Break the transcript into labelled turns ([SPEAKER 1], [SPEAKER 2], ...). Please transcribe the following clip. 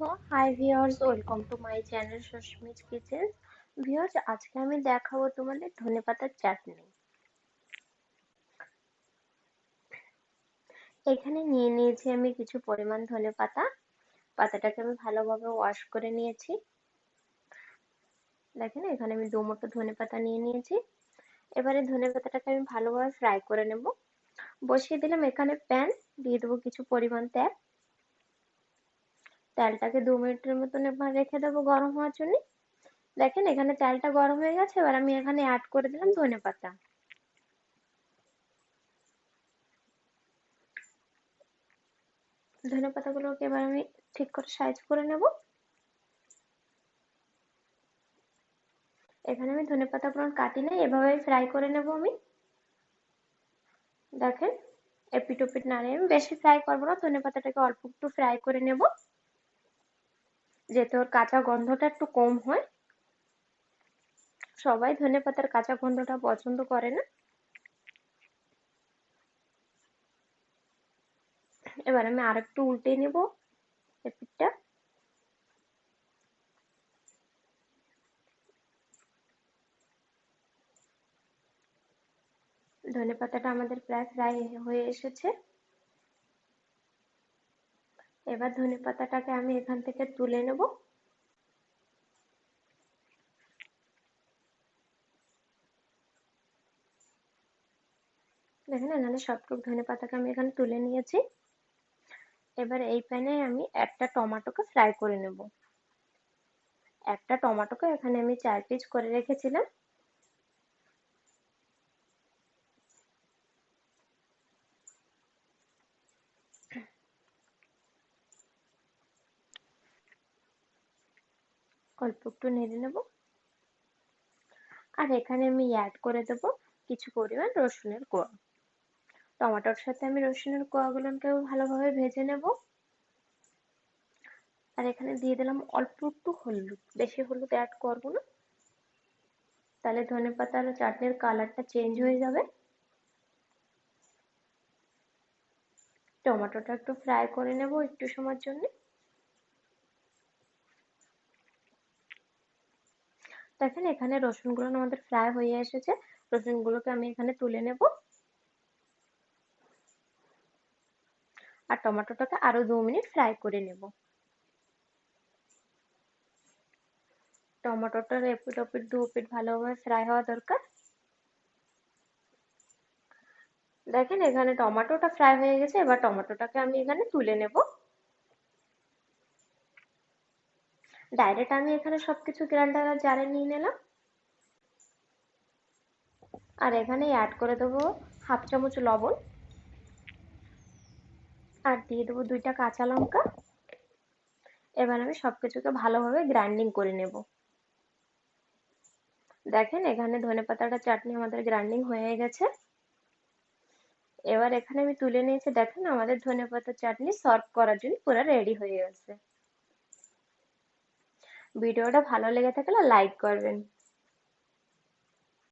[SPEAKER 1] Hi viewers welcome to my channel Susmit kitchen viewers আজকে আমি দেখাবো তোমাদের ধনেপাতার চাটনি। এখানে নিয়ে নিয়েছি আমি কিছু পরিমাণ ধনে পাতা পাতাটাকে আমি ভালোভাবে ওয়াশ করে নিয়েছি। দেখেন, এখানে আমি দু মুঠো ধনে পাতা নিয়ে নিয়েছি। এবারে ধনে পাতাটাকে আমি ভালোভাবে ফ্রাই করে নেব। বসিয়ে দিলাম এখানে প্যান দিয়ে দেবো কিছু পরিমাণ তেল। তেলটাকে দু মিনিটের মতন এবার রেখে দেবো গরম হওয়ার জন্য। দেখেন এখানে তেলটা গরম হয়ে গেছে, এবার আমি এখানে অ্যাড করে দিলাম ধনে পাতা। ধনে পাতাগুলোকে এবার আমি ঠিক করে সাইজ করে নেব। এখানে আমি ধনে পাতাগুলো কাটি নাই এভাবে ফ্রাই করে নেব আমি। দেখেন এপিট ওপিট নাড়িয়ে আমি বেশি ফ্রাই করব না, ধনে পাতাটাকে অল্প একটু ফ্রাই করে নেব। যাতে ওর কাঁচা গন্ধটা একটু কম হয়। সবাই ধনে পাতার কাঁচা গন্ধটা পছন্দ করে না। এবার আমি আরেকটু উল্টে নেব এপিটটা। ধনে পাতাটা আমাদের প্রায় ফ্রাই হয়ে এসেছে। এবার ধনে পাতাটাকে আমি এখান থেকে তুলে নেব। দেখেন, এখানে সবটুক ধনে পাতাকে আমি এখানে তুলে নিয়েছি। এবার এই প্যানে আমি একটা টমেটোকে ফ্রাই করে নেব। একটা টমেটোকে এখানে আমি চার পিস করে রেখেছিলাম। অল্প একটু নেড়ে নেব। আর এখানে আমি অ্যাড করে দেব কিছু পরিমাণ রসুনের কোয়া। টমেটোর সাথে আমি রসুনের কোয়াগুলোকেও ভালোভাবে ভেজে নেব। আর এখানে দিয়ে দিলাম অল্প একটু হলুদ। বেশি হলুদ অ্যাড করব না। তাহলে ধনে পাতার চাটনির কালারটা চেঞ্জ হয়ে যাবে। টমেটোটা একটু ফ্রাই করে নেব একটু সময়ের জন্য। দেখেন এখানে রসুনগুলো আমাদের ফ্রাই হয়ে এসেছে। রসুনগুলোকে আমি এখানে তুলে নেব। আর টমেটোটাকে আরও দু মিনিট ফ্রাই করে নেব। টমেটোটার এপিট ওপিট দু পিট ভালোভাবে ফ্রাই হওয়া দরকার। দেখেন এখানে টমেটোটা ফ্রাই হয়ে গেছে, এবার টমেটোটাকে আমি এখানে তুলে নেব। ডাইরেক্ট আমি এখানে সবকিছু গ্রাইন্ডার আর জারে নিয়ে নিলাম। আর এখানে অ্যাড করে দেবো হাফ চামচ লবণ। আর দিয়ে দেবো দুইটা কাঁচা লঙ্কা। এবার আমি সবকিছুকে ভালোভাবে গ্রাইন্ডিং করে নেব। দেখেন এখানে ধনে পাতাটা, চাটনি আমাদের গ্রাইন্ডিং হয়ে গেছে। এবার এখানে আমি তুলে নিয়েছি, দেখেন আমাদের ধনে পাতার চাটনি সার্ভ করার জন্য পুরো রেডি হয়ে গেছে। ভিডিওটা ভালো লেগে থাকলে লাইক করবেন।